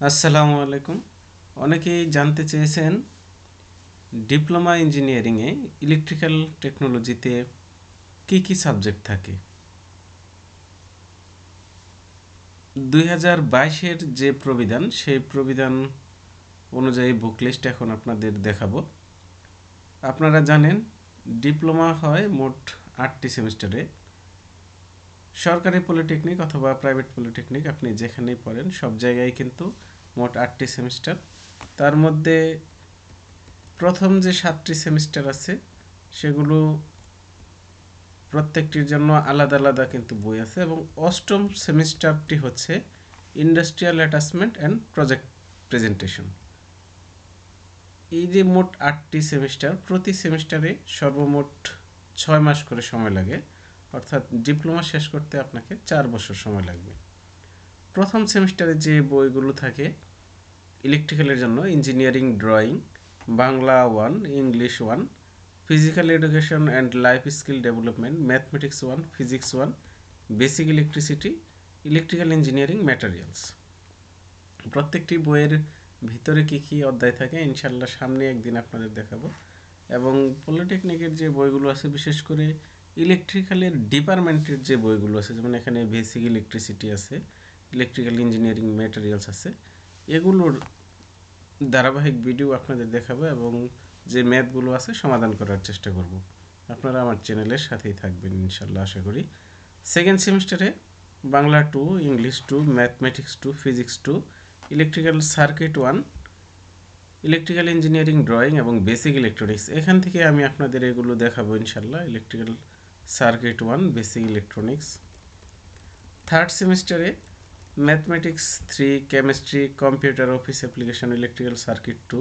আসসালামু আলাইকুম। অনেকেই জানতে চেয়েছেন, ডিপ্লোমা ইঞ্জিনিয়ারিংয়ে ইলেকট্রিক্যাল টেকনোলজিতে কি কি সাবজেক্ট থাকে? দুই হাজার বাইশের যে প্রবিধান, সেই প্রবিধান অনুযায়ী বুক লিস্ট এখন আপনাদের দেখাবো। আপনারা জানেন, ডিপ্লোমা হয় মোট আটটি সেমিস্টারে। সরকারি পলিটেকনিক অথবা প্রাইভেট পলিটেকনিক আপনি যেখানেই পড়েন, সব জায়গায় কিন্তু মোট আটটি সেমিস্টার। তার মধ্যে প্রথম যে সাতটি সেমিস্টার আছে, সেগুলো প্রত্যেকটির জন্য আলাদা আলাদা কিন্তু বই আছে এবং অষ্টম সেমিস্টারটি হচ্ছে industrial attachment and project presentation এই যে মোট আটটি সেমিস্টার, প্রতি সেমিস্টারে সর্বমোট ছয় মাস করে সময় লাগে। অর্থাৎ ডিপ্লোমা শেষ করতে আপনাকে চার বছর সময় লাগবে। প্রথম সেমিস্টারে যে বইগুলো থাকে ইলেকট্রিক্যালের জন্য engineering drawing Bangla one English one physical education and life skill development mathematics one physics one basic electricity electrical engineering materials প্রত্যেকটি বইয়ের ভিতরে কী কী অধ্যায় থাকে ইনশাল্লাহ সামনে একদিন আপনাদের দেখাবো। এবং পলিটেকনিকের যে বইগুলো আছে, বিশেষ করে ইলেকট্রিক্যালের ডিপার্টমেন্টের যে বইগুলো আছে, যেমন এখানে বেসিক ইলেকট্রিসিটি আছে, ইলেকট্রিক্যাল ইঞ্জিনিয়ারিং ম্যাটেরিয়ালস আছে, এগুলোর ধারাবাহিক ভিডিও আপনাদের দেখাবো এবং যে ম্যাথগুলো আছে সমাধান করার চেষ্টা করব। আপনারা আমার চ্যানেলের সাথেই থাকবেন ইনশাল্লাহ আশা করি। সেকেন্ড সেমিস্টারে Bangla two English two mathematics two physics two electrical circuit one electrical engineering drawing এবং বেসিক ইলেকট্রনিক্স এখান থেকে আমি আপনাদের এগুলো দেখাবো ইনশাল্লাহ electrical circuit one, basic electronics. Third সেমিস্টারে mathematics three, chemistry, computer, office application, electrical circuit two,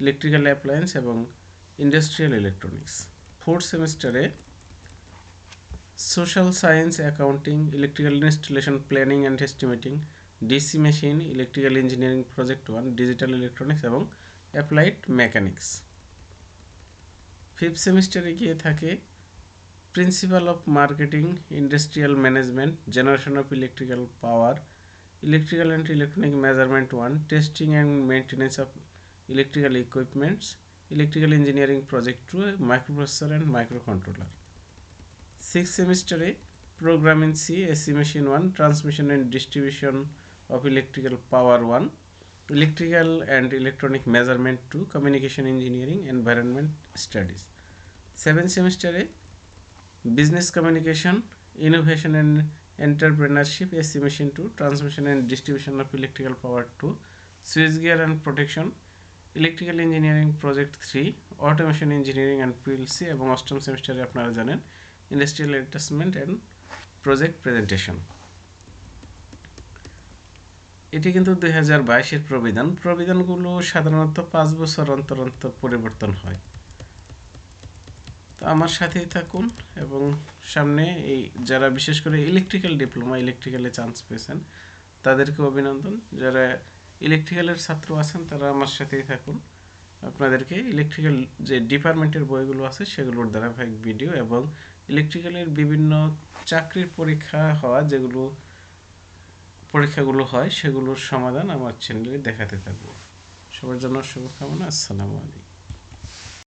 electrical appliance এবং ইন্ডাস্ট্রিয়াল ইলেকট্রনিক্স। ফোর্থ সেমিস্টারে social science, accounting, electrical installation, planning and estimating, DC machine, electrical engineering project one, digital electronics এবং applied mechanics. Fifth সেমিস্টারে গিয়ে থাকে principle of marketing industrial management generation of electrical power electrical and electronic measurement 1 testing and maintenance of electrical equipments electrical engineering project 2 microprocessor and microcontroller. 6th semester a program in c ac machine 1 transmission and distribution of electrical power 1 electrical and electronic measurement 2 communication engineering environment studies. 7th semester a business communication innovation and entrepreneurship AC machine 2 transmission and distribution of electrical power 2 switch gear and protection electrical engineering project three automation engineering and PLC এবং অষ্টম সেমিস্টারে আপনারা জানেন industrial attachment and project presentation এটি কিন্তু দুই হাজার বাইশের প্রবিধান। প্রবিধানগুলো সাধারণত পাঁচ বছর অন্তর অন্তর পরিবর্তন হয়। আমার সাথেই থাকুন এবং সামনে এই যারা বিশেষ করে ইলেকট্রিক্যাল ডিপ্লোমা ইলেকট্রিক্যালে চান্স পেয়েছেন তাদেরকে অভিনন্দন। যারা ইলেকট্রিক্যালের ছাত্র আছেন, তারা আমার সাথেই থাকুন। আপনাদেরকে ইলেকট্রিক্যাল যে ডিপার্টমেন্টের বইগুলো আছে, সেগুলোর ধারাবাহিক ভিডিও এবং ইলেকট্রিক্যালের বিভিন্ন চাকরির পরীক্ষা হওয়া যেগুলো পরীক্ষাগুলো হয়, সেগুলোর সমাধান আমার চ্যানেলে দেখাতে থাকব। সবার জন্য শুভকামনা। আসসালামু আলাইকুম।